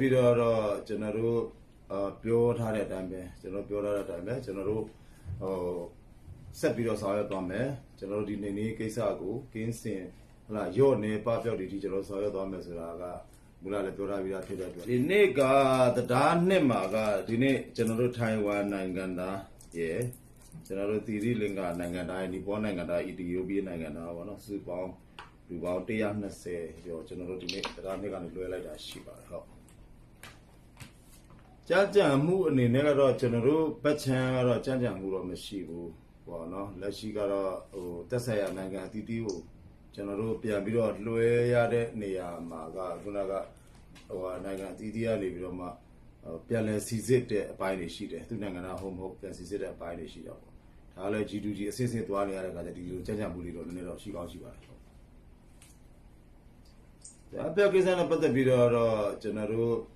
ပြီးတော့တော့ကျွန်တော်တို့အာပြောထားတဲ့အတိုင်းပဲကျွန်တော်ပြောထားတဲ့အတိုင်းပဲကျွန်တော်တို့ဟိုဆက်ပြီးတော့ဆောင်ရွက်သွားမယ်ကျွန်တော်တို့ဒီနေနေကိစ္စကိုကင်းစင်ဟလာရော့နေပပြောက်ဒီဒီကျွန်တော်ဆောင်ရွက်သွားမယ်ဆိုတာကမူလလည်းပြောထားပြီးသားဖြစ်တဲ့အတွက်ဒီနေ့ကတရားနှစ်မှာကဒီနေ့ကျွန်တော်တို့ထိုင်ဝမ်နိုင်ငံသားရေကျွန်တော်တို့သီရိလင်္ကာနိုင်ငံသားနီပေါနိုင်ငံသားအီသီယိုးပီးနိုင်ငံသားပေါ့နော်စုပေါင်းလူပေါင်း120ကျော်ကျွန်တော်တို့ဒီနေ့တရားနှစ်ကနေလွှဲလိုက်တာရှိပါတယ်ဟုတ် ကြမ်းကြမ်းမှုအနေနဲ့ကတော့ကျွန်တော်တို့ဘက်ချမ်းကတော့ကြမ်းကြမ်းမှုတော့မရှိဘူးပေါ့နော်လက်ရှိကတော့ဟိုတက်ဆက်ရနိုင်ငံအသီးသီးကိုကျွန်တော်တို့ပြန်ပြီးတော့လွှဲရတဲ့နေရာမှာကခုနကဟိုဟာနိုင်ငံအသီးသီးကနေပြီးတော့မှဟိုပြန်လဲစီစစ်တဲ့အပိုင်းတွေရှိတယ်သူနိုင်ငံသားဟုတ်မဟုတ်ပြန်စီစစ်တဲ့အပိုင်းတွေရှိတော့ပေါ့ဒါလည်း G2G အစစ်အစစ်သွားနေရတဲ့အခါကျဒီလိုကြမ်းကြမ်းမှုတွေတော့နည်းနည်းတော့ရှိကောင်းရှိပါတယ်ဟုတ်ဒါအပြောက်ကိစ္စနဲ့ပတ်သက်ပြီးတော့တော့ကျွန်တော်တို့အာ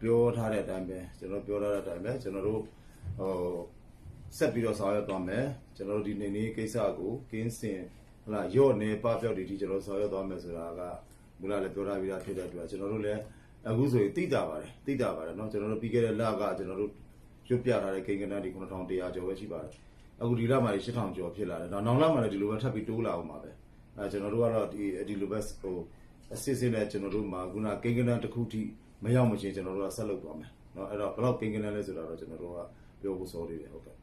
ပြောထားတဲ့အတိုင်းပဲကျွန်တော်ပြောထားတဲ့အတိုင်းပဲကျွန်တော်တို့ဟိုဆက်ပြီးတော့ဆောင်ရွက်သွားမယ်ကျွန်တော်တို့ဒီနေနေကိစ္စကိုကင်းစင်ဟလာရော့နေပပြောက်ဒီဒီကျွန်တော်ဆောင်ရွက်သွားမယ်ဆိုတာကမူလလည်းပြောထားပြီးသားဖြစ်တဲ့အတွက်ကျွန်တော်တို့လည်းအခုဆိုရင်တိတာပါတယ်တိတာပါတယ်เนาะကျွန်တော်တို့ပြီးခဲ့တဲ့လကကျွန်တော်တို့ရွတ်ပြထားတဲ့ကိန်းကနန်းဒီ9100ကျော်ပဲရှိပါတယ်အခုဒီလမှာ8000ကျော်ဖြစ်လာတယ်နောက်နောက်လမှာလည်းဒီလိုပဲထပ်ပြီးတိုးလာအောင်ပါပဲအဲကျွန်တော်တို့ကတော့ဒီဒီလိုပဲဟို အစစ်စစ်နဲ့ကျွန်တော်တို့မှာခုနကိန်းကနန်းတစ်ခုထိ မရောက်မချင်းကျွန်တော်တို့ကဆက်လုပ်သွားမယ်เนาะအဲ့တော့ဘယ်တော့ကိန်းကနန်းလဲဆိုတော့ကျွန်တော်တို့ကပြောဖို့စောသေးတယ်ဟုတ်ကဲ့